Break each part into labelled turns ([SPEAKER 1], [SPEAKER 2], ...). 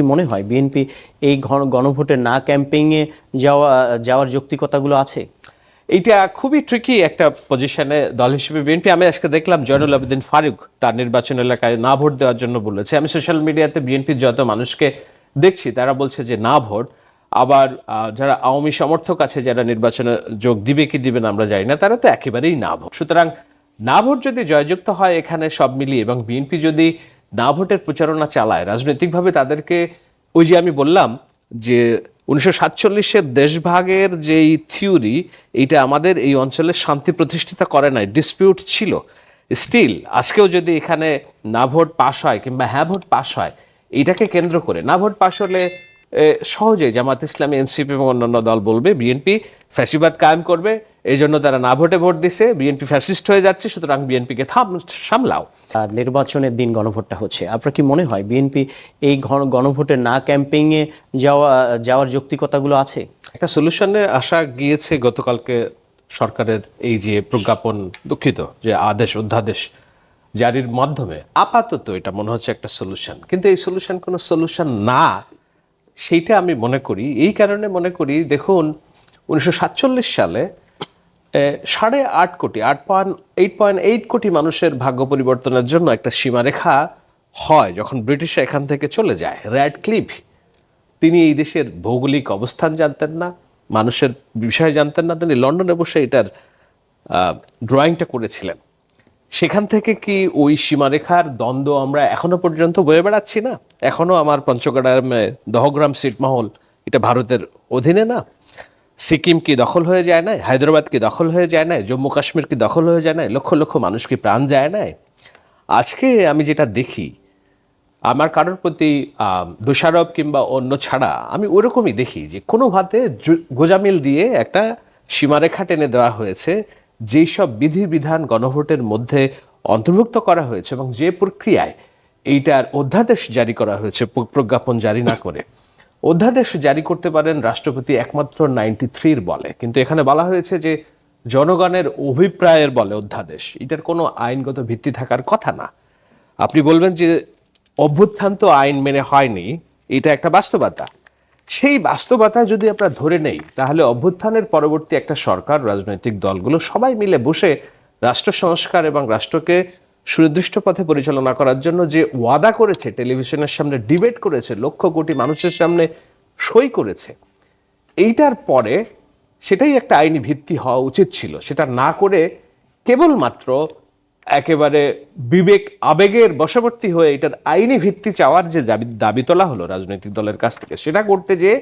[SPEAKER 1] কি মনে হয়? বিএনপি এই গণভোটে না ক্যাম্পেইনে যাওয়া, যাওয়ার যৌক্তিকতাগুলো আছে?
[SPEAKER 2] এইটা খুবই ট্রিকি একটা পজিশনে দল হিসেবে বিএনপি আমি আজকে দেখলাম জয়নুল আবেদিন ফারুক তার নির্বাচন এলাকায় না ভোট দেওয়ার জন্য বলেছে। আমি সোশ্যাল মিডিয়াতে বিএনপির যত মানুষকে দেখছি, তারা বলছে যে না ভোট। আবার যারা আওয়ামী সমর্থক আছে, যারা নির্বাচনে যোগ দিবে কি দিবে না আমরা জানি না, তারা তো একেবারেই না ভোট। সুতরাং না ভোট যদি জয়যুক্ত হয় এখানে সব মিলিয়ে এবং বিএনপি যদি না ভোটের প্রচারণা চালায়। রাজনৈতিকভাবে তাদেরকে ওই যে আমি বললাম যে উনিশশো সাতচল্লিশের দেশভাগের যেই থিওরি এইটা আমাদের এই অঞ্চলে শান্তি প্রতিষ্ঠিত করে নাই ডিসপিউট ছিল। স্টিল আজকেও যদি এখানে না ভোট পাশ হয় কিংবা হ্যাঁ ভোট পাশ হয় এইটাকে কেন্দ্র করে। না ভোট পাশ হলে এ, সহজেই জামাত ইসলামী এনসিপি এবং অন্যান্য দল বলবে বিএনপি ফ্যাসিবাদ কায়েম করবে এই জন্য তারা না ভোটে ভোট দিছে বিএনপি ফ্যাসিস্ট হয়ে যাচ্ছে সুতরাং বিএনপিকে থাম সামলাও।
[SPEAKER 1] আর নির্বাচনের দিন গণভোটটা হচ্ছে। আপনার কি মনে হয় বিএনপি এই গণভোটে না ক্যাম্পেইনে যাওয়া যাওয়ার যৌক্তিকতাগুলো আছে?
[SPEAKER 2] একটা সলিউশনে আসা গিয়েছে গতকালকে সরকারের এই যে প্রজ্ঞাপন দুঃখিত যে আদেশ অধ্যাদেশ জারির মাধ্যমে। আপাতত এটা মনে হচ্ছে একটা সলিউশন কিন্তু এই সলিউশন কোনো সলিউশন না সেইটা আমি মনে করি। এই কারণে মনে করি দেখুন উনিশশো সাতচল্লিশ সালে সাড়ে আট কোটি, আট পয়েন্ট এইট পয়েন্ট এইট কোটি মানুষের ভাগ্য পরিবর্তনের জন্য একটা সীমারেখা হয় যখন ব্রিটিশরা এখান থেকে চলে যায়। র্যাড ক্লিফ তিনি এই দেশের ভৌগোলিক অবস্থান জানতেন না, মানুষের বিষয়ে জানতেন না, তিনি লন্ডনে বসে এটার ড্রয়িংটা করেছিলেন। সেখান থেকে কি ওই সীমারেখার দ্বন্দ্ব আমরা এখনও পর্যন্ত বয়ে বেড়াচ্ছি না? এখনও আমার পঞ্চগড়ামে দহগ্রাম সিটমহল, এটা ভারতের অধীনে না? সিকিম কি দখল হয়ে যায় না হায়দ্রাবাদ কি দখল হয়ে যায় না জম্মু কাশ্মীর কি দখল হয়ে যায় না লক্ষ লক্ষ মানুষ কি প্রাণ যায় না আজকে আমি যেটা দেখি, আমার কারোর প্রতি দোষারোপ কিংবা অন্য ছাড়া আমি ওরকমই দেখি যে কোনো ভাতে গোজামিল দিয়ে একটা সীমারেখা টেনে দেওয়া হয়েছে, যেই সব বিধিবিধান গণভোটের মধ্যে অন্তর্ভুক্ত করা হয়েছে এবং যে প্রক্রিয়ায় এইটার অধ্যাদেশ জারি করা হয়েছে, প্র- প্রজ্ঞাপন জারি না করে। অধ্যাদেশ জারি করতে পারেন রাষ্ট্রপতি একমাত্র নাইনটি থ্রির বলে। কিন্তু এখানে বলা হয়েছে যে জনগণের অভিপ্রায়ের বলে অধ্যাদেশ। এটার কোনো আইনগত ভিত্তি থাকার কথা না। আপনি বলবেন যে অভ্যুত্থান তো আইন মেনে হয়নি, এটা একটা বাস্তবতা। সেই বাস্তবতা যদি আমরা ধরে নেই, তাহলে অভ্যুত্থানের পরবর্তী একটা সরকার, রাজনৈতিক দলগুলো সবাই মিলে বসে রাষ্ট্র সংস্কার এবং রাষ্ট্রকে সুনির্দিষ্ট পথে পরিচালনা করার জন্য যে ওয়াদা করেছে, টেলিভিশনের সামনে ডিবেট করেছে, লক্ষ কোটি মানুষের সামনে সই করেছে, এইটার পরে সেটাই একটা আইনি ভিত্তি হওয়া উচিত ছিল। সেটা না করে কেবলমাত্র একেবারে বিবেক আবেগের বশবর্তী হয়ে এটার আইনি ভিত্তি চাওয়ার যে দাবি দাবি তোলা হলো রাজনৈতিক দলের কাছ থেকে, সেটা করতে যে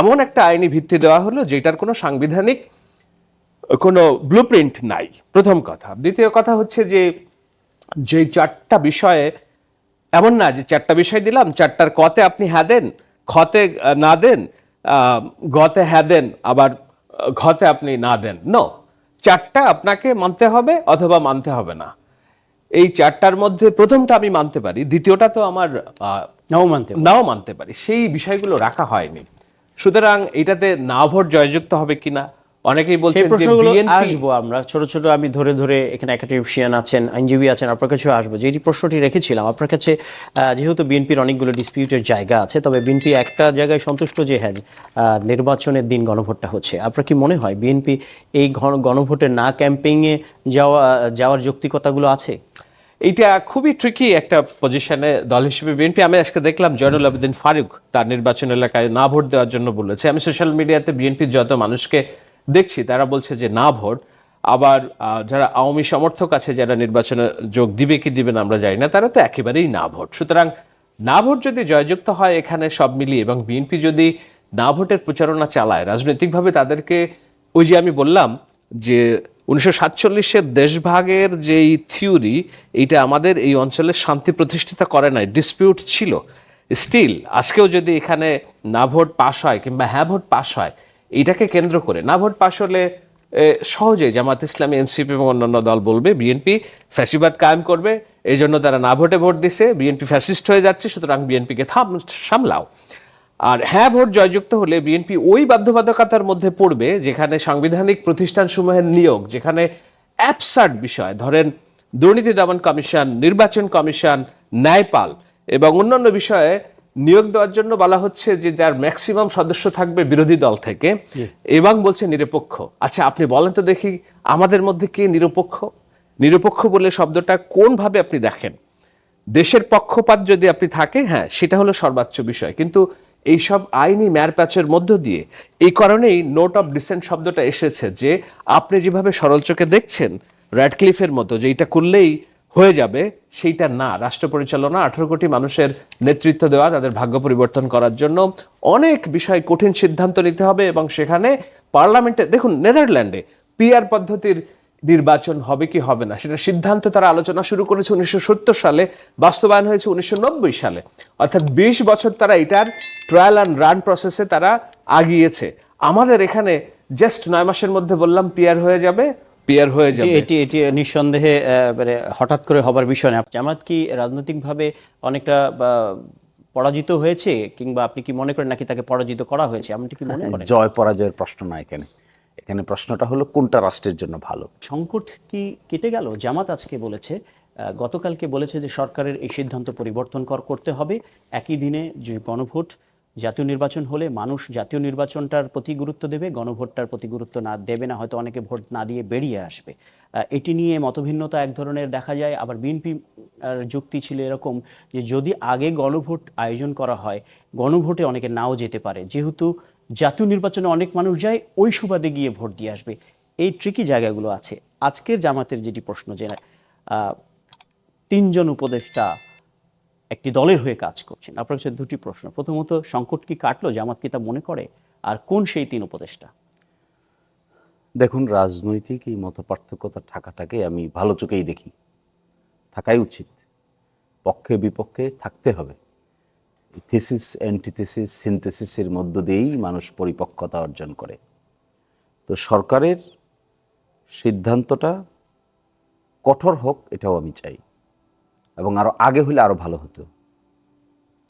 [SPEAKER 2] এমন একটা আইনি ভিত্তি দেওয়া হলো যেটার কোনো সাংবিধানিক কোনো ব্লুপ্রিন্ট নাই। প্রথম কথা। দ্বিতীয় কথা হচ্ছে যে যে চারটা বিষয়ে এমন না যে চারটা বিষয় দিলাম চারটার কতে আপনি হ্যাঁ দেন খতে না দেন গতে হ্যাঁ দেন আবার ঘতে আপনি না দেন। নো চারটা আপনাকে মানতে হবে অথবা মানতে হবে না। এই চারটার মধ্যে প্রথমটা আমি মানতে পারি দ্বিতীয়টা তো আমার
[SPEAKER 1] নাও মানতে
[SPEAKER 2] নাও মানতে পারি। সেই বিষয়গুলো রাখা হয়নি। সুতরাং এটাতে না ভোট জয়যুক্ত হবে কিনা অনেকেই বলছেন
[SPEAKER 1] প্রশ্নগুলো আসব আমরা। ছোট ছোট আমি ধরে ধরে এখানে একাডেমিশিয়ান আছেন আইনজীবী আছেন আপনার কাছে আসব। যে প্রশ্নটি রেখেছিলাম আপনার কাছে যেহেতু বিএনপির অনেকগুলো ডিসপিউটের জায়গা আছে তবে বিএনপি একটা জায়গায় সন্তুষ্ট যে হ্যাঁ নির্বাচনের দিন গণভোটটা হচ্ছে। আপনার কি মনে হয় বিএনপি এই গণভোটে না ক্যাম্পেইনে যাওয়া যাওয়ার যৌক্তিকতাগুলো আছে?
[SPEAKER 2] এইটা খুবই ট্রিকি একটা পজিশনে দল হিসেবে বিএনপি আমি আজকে দেখলাম জয়নুল আবেদিন ফারুক তার নির্বাচন এলাকায় না ভোট দেওয়ার জন্য বলেছে। আমি সোশ্যাল মিডিয়াতে বিএনপির যত মানুষকে দেখছি, তারা বলছে যে না ভোট। আবার যারা আওয়ামী সমর্থক আছে, যারা নির্বাচনে যোগ দিবে কি দিবে না আমরা জানি না, তারা তো একেবারেই না ভোট। সুতরাং না ভোট যদি জয়যুক্ত হয় এখানে সব মিলিয়ে এবং বিএনপি যদি না ভোটের প্রচারণা চালায়, রাজনৈতিকভাবে তাদেরকে ওই যে আমি বললাম যে উনিশশো সাতচল্লিশের দেশভাগের যেই থিওরি, এইটা আমাদের এই অঞ্চলে শান্তি প্রতিষ্ঠিত করে নাই ডিসপিউট ছিল। স্টিল আজকেও যদি এখানে না ভোট পাশ হয় কিংবা হ্যাঁ ভোট পাশ হয় এইটাকে কেন্দ্র করে না ভোট পাশ হলে এ, সহজেই জামাত ইসলামী এনসিপি এবং অন্যান্য দল বলবে বিএনপি ফ্যাসিবাদ কায়েম করবে এই জন্য তারা না ভোটে ভোট দিছে বিএনপি ফ্যাসিস্ট হয়ে যাচ্ছে সুতরাং বিএনপিকে থাম সামলাও। আর হ্যাঁ ভোট জয়যুক্ত হলে বিএনপি ওই বাধ্যবাধকতার মধ্যে পড়বে যেখানে সাংবিধানিক প্রতিষ্ঠানসমূহের নিয়োগ যেখানে অ্যাবসার্ড বিষয় ধরেন দুর্নীতি দমন কমিশন নির্বাচন কমিশন ন্যায়পাল এবং অন্যান্য বিষয়ে নিয়োগ দেওয়ার জন্য বলা হচ্ছে যে যার ম্যাক্সিমাম সদস্য থাকবে বিরোধী দল থেকে এবং বলছে নিরপেক্ষ। আচ্ছা আপনি বলেন তো দেখি আমাদের মধ্যে কে নিরপেক্ষ? নিরপেক্ষ বলে শব্দটা কোন ভাবে আপনি দেখেন? দেশের পক্ষপাত যদি আপনি থাকে হ্যাঁ সেটা হলো সর্বোচ্চ বিষয়। কিন্তু এইসব আইনি ম্যারপ্যাচের মধ্য দিয়ে এই কারণেই নোট অফ ডিসেন্ট শব্দটা এসেছে যে আপনি যেভাবে সরল চোখে দেখছেন র্যাডক্লিফের মতো যে এটা করলেই হয়ে যাবে, সেইটা না। রাষ্ট্র পরিচালনা, আঠারো কোটি মানুষের নেতৃত্ব দেওয়া, তাদের ভাগ্য পরিবর্তন করার জন্য অনেক বিষয় কঠিন সিদ্ধান্ত নিতে হবে এবং সেখানে পার্লামেন্টে, দেখুন, নেদারল্যান্ডে পিআর পদ্ধতির নির্বাচন হবে কি হবে না, সেটা সিদ্ধান্ত তারা আলোচনা শুরু করেছে উনিশশো সত্তর সালে, বাস্তবায়ন হয়েছে উনিশশো নব্বই সালে। অর্থাৎ বিশ বছর তারা এটার ট্রায়াল অ্যান্ড রান প্রসেসে তারা আগিয়েছে। আমাদের এখানে জাস্ট নয় মাসের মধ্যে বললাম পিয়ার হয়ে যাবে পিয়ার হয়ে যাবে।
[SPEAKER 1] এটি এটি নিঃসন্দেহে মানে হঠাৎ করে হবার বিষয় না। জামাত কি রাজনৈতিকভাবে অনেকটা বা, পরাজিত হয়েছে কিংবা আপনি কি মনে করেন নাকি তাকে পরাজিত করা হয়েছে? এমনটি কি মনে করেন?
[SPEAKER 3] জয় পরাজয়ের প্রশ্ন না এখানে। এখানে প্রশ্নটা হলো কোনটা রাষ্ট্রের জন্য ভালো?
[SPEAKER 1] সংকট কি কেটে গেল? জামাত আজকে বলেছে আহ, গতকালকে বলেছে যে সরকারের এই সিদ্ধান্ত পরিবর্তন কর করতে হবে। একই দিনে যে গণভোট জাতীয় নির্বাচন হলে মানুষ জাতীয় নির্বাচনটার প্রতি গুরুত্ব দেবে, গণভোটটার প্রতি গুরুত্ব না দেবে না, হয়তো অনেকে ভোট না দিয়ে বেরিয়ে আসবে। এটি নিয়ে মতভিন্নতা এক ধরনের দেখা যায়। আবার বিএনপি যুক্তি ছিল এরকম যে যদি আগে গণভোট আয়োজন করা হয়, গণভোটে অনেকে নাও যেতে পারে। যেহেতু জাতীয় নির্বাচনে অনেক মানুষ যায়, ওই সুবাদে গিয়ে ভোট দিয়ে আসবে। এই ট্রিকি জায়গাগুলো আছে। আজকের জামাতের যেটি প্রশ্ন যে তিনজন উপদেষ্টা একটি দলের হয়ে কাজ করছেন। আপনার কাছে দুটি প্রশ্ন। প্রথমত, সংকট কি কাটলো? জামাত কি তা মনে করে? আর কোন সেই তিন উপদেষ্টা?
[SPEAKER 3] দেখুন, রাজনৈতিক এই মত পার্থক্যতা থাকাটাকে আমি ভালো চোখেই দেখি। থাকাই উচিত। পক্ষে বিপক্ষে থাকতে হবে। থিসিস, অ্যান্টিথিসিস, সিনথেসিসের মধ্য দিয়েই মানুষ পরিপক্কতা অর্জন করে। তো সরকারের সিদ্ধান্তটা কঠোর হোক, এটাও আমি চাই। এবং আরও আগে হলে আরও ভালো হতো।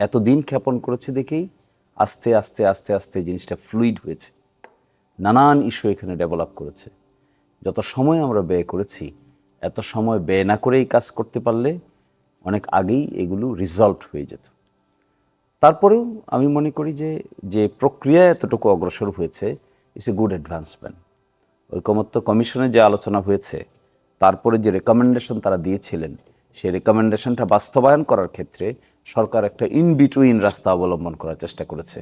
[SPEAKER 3] এত দিন ক্ষেপণ করেছে দেখেই আস্তে আস্তে আস্তে আস্তে জিনিসটা ফ্লুইড হয়েছে। নানান ইস্যু এখানে ডেভেলপ করেছে। যত সময় আমরা ব্যয় করেছি, এত সময় ব্যয় না করেই কাজ করতে পারলে অনেক আগেই এগুলো রিজলভ হয়ে যেত। তারপরেও আমি মনে করি যে যে প্রক্রিয়া এতটুকু অগ্রসর হয়েছে ইটস এ গুড অ্যাডভান্সমেন্ট ঐকমত্য কমিশনে যে আলোচনা হয়েছে, তারপরে যে রেকমেন্ডেশন তারা দিয়েছিলেন সেই রেকমেন্ডেশনটা বাস্তবায়ন করার ক্ষেত্রে সরকার একটা ইন বিটুইন রাস্তা অবলম্বন করার চেষ্টা করেছে।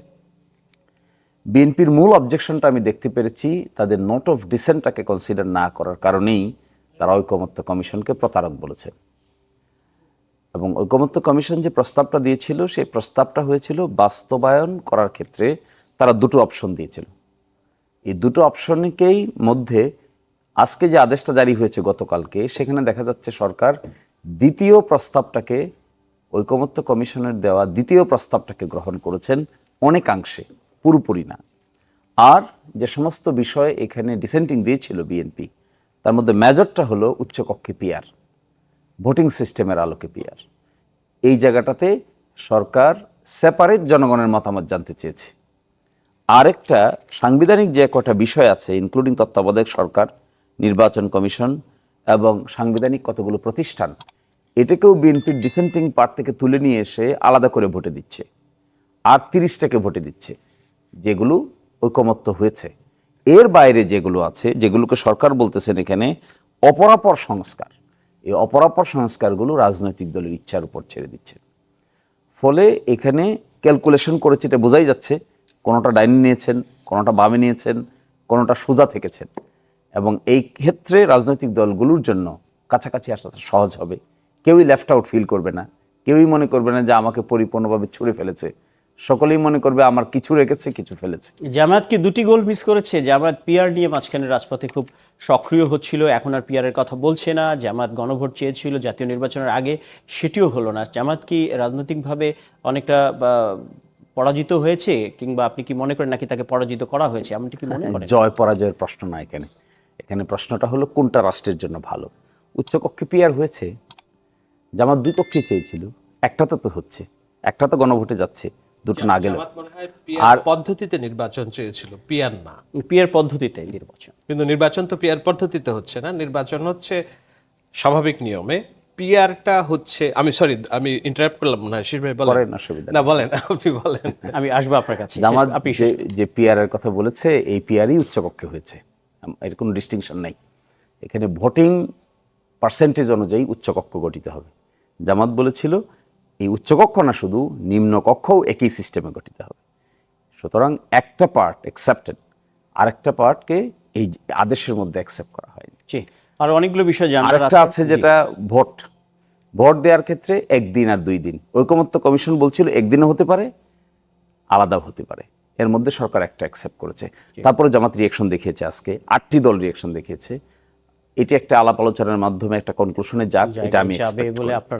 [SPEAKER 3] বিএনপির মূল অবজেকশনটা আমি দেখতে পেরেছি, তাদের নোট অফ ডিসেন্টটাকে কনসিডার না করার কারণেই তারা ঐকমত্য কমিশনকে প্রতারক বলেছে। এবং ঐকমত্য কমিশন যে প্রস্তাবটা দিয়েছিল, সেই প্রস্তাবটা হয়েছিল বাস্তবায়ন করার ক্ষেত্রে তারা দুটো অপশন দিয়েছিল। এই দুটো অপশনকেই মধ্যে আজকে যে আদেশটা জারি হয়েছে গতকালকে, সেখানে দেখা যাচ্ছে সরকার দ্বিতীয় প্রস্তাবটাকে ঐকমত্য কমিশনের দেওয়া দ্বিতীয় প্রস্তাবটাকে গ্রহণ করেছেন অনেকাংশে, পুরোপুরি না। আর যে সমস্ত বিষয় এখানে ডিসেন্টিং দিয়েছিল বিএনপি তার মধ্যে মেজরটা হলো উচ্চকক্ষে পিয়ার ভোটিং সিস্টেমের আলোকে পিয়ার এই জায়গাটাতে সরকার সেপারেট জনগণের মতামত জানতে চেয়েছে। আরেকটা সাংবিধানিক যে কটা বিষয় আছে ইনক্লুডিং তত্ত্বাবধায়ক সরকার, নির্বাচন কমিশন এবং সাংবিধানিক কতগুলো প্রতিষ্ঠান, এটাকেও বিএনপির ডিসেন্টিং পার্ট থেকে তুলে নিয়ে এসে আলাদা করে ভোটে দিচ্ছে। আর তিরিশটাকে ভোটে দিচ্ছে, যেগুলো ঐকমত্য হয়েছে। এর বাইরে যেগুলো আছে, যেগুলোকে সরকার বলতেছেন এখানে অপরাপর সংস্কার। এই অপরাপর সংস্কারগুলো রাজনৈতিক দলের ইচ্ছার উপর ছেড়ে দিচ্ছে। ফলে এখানে ক্যালকুলেশন করেছে, এটা বোঝাই যাচ্ছে, কোনোটা ডাইনি নিয়েছেন, কোনোটা বামে নিয়েছেন, কোনোটা সোজা থেকেছেন। এবং এই ক্ষেত্রে রাজনৈতিক দলগুলোর জন্য কাছাকাছি আসাটা সহজ হবে। কেউই লেফট আউট ফিল করবে না। কেউই মনে করবে না যে আমাকে পরিপূর্ণভাবে ছুঁড়ে ফেলেছে। সকলেই মনে করবে আমার কিছু রেখেছে কিছু ফেলেছে।
[SPEAKER 1] জামাত কি দুটি গোল মিস করেছে? জামায়াত পিয়ার নিয়ে মাঝখানে রাজপথে খুব সক্রিয় হচ্ছিল এখন আর পিয়ারের কথা বলছে না। জামায়াত গণভোট চেয়েছিল জাতীয় নির্বাচনের আগে সেটিও হলো না। জামাত কি রাজনৈতিকভাবে অনেকটা পরাজিত হয়েছে? কিংবা আপনি কি মনে করেন নাকি তাকে পরাজিত করা হয়েছে? এমনটি কি মনে করেন?
[SPEAKER 3] জয় পরাজয়ের প্রশ্ন না এখানে। এখানে প্রশ্নটা হলো কোনটা রাষ্ট্রের জন্য ভালো? উচ্চকক্ষে পিয়ার হয়েছে জামাত দুই পক্ষেই চেয়েছিল একটাতে তো হচ্ছে একটা তো গণভোটে যাচ্ছে দুটো না গেলে
[SPEAKER 2] পিয়ার পদ্ধতিতে নির্বাচন চেয়েছিল পিয়ার না।
[SPEAKER 1] পিয়ার পদ্ধতিতে নির্বাচন।
[SPEAKER 2] কিন্তু নির্বাচন তো পিয়ার পদ্ধতিতে হচ্ছে না নির্বাচন হচ্ছে স্বাভাবিক নিয়মে পিআরটা হচ্ছে আমি সরি আমি ইন্টারাপ্ট করলাম না শেষ ভাই বলেন।
[SPEAKER 3] করেন, অসুবিধা
[SPEAKER 2] না বলেন আপনি বলেন।
[SPEAKER 1] আমি আসব আপনার কাছে
[SPEAKER 3] জামাত
[SPEAKER 1] আপনি
[SPEAKER 3] যে এর কথা বলেছে এই পিআরই উচ্চকক্ষে হয়েছে। এর কোনো ডিস্টিংশন নাই। এখানে ভোটিং পার্সেন্টেজ অনুযায়ী উচ্চকক্ষ গঠিত হবে। জামাত বলেছিল এই উচ্চকক্ষ না শুধু নিম্নকক্ষও একই সিস্টেমে গঠিত হবে। সুতরাং একটা পার্ট অ্যাকসেপ্টেড আরেকটা পার্টকে এই আদেশের মধ্যে অ্যাকসেপ্ট করা হয়নি।
[SPEAKER 1] আর অনেকগুলো বিষয় জানার
[SPEAKER 3] আরেকটা আছে। যেটা ভোট। ভোট দেওয়ার ক্ষেত্রে একদিন আর দুই দিন। ঐকমত্য কমিশন বলছিল একদিনও হতে পারে আলাদাও হতে পারে। এর মধ্যে সরকার একটা অ্যাকসেপ্ট করেছে। তারপরে জামাত রিয়েকশন দেখিয়েছে আজকে। আটটি দল রিয়েকশন দেখিয়েছে। এটি একটা আলাপ আলোচনার মাধ্যমে একটা কনক্লুশনে যাক এটা আমি
[SPEAKER 1] বলে আপনার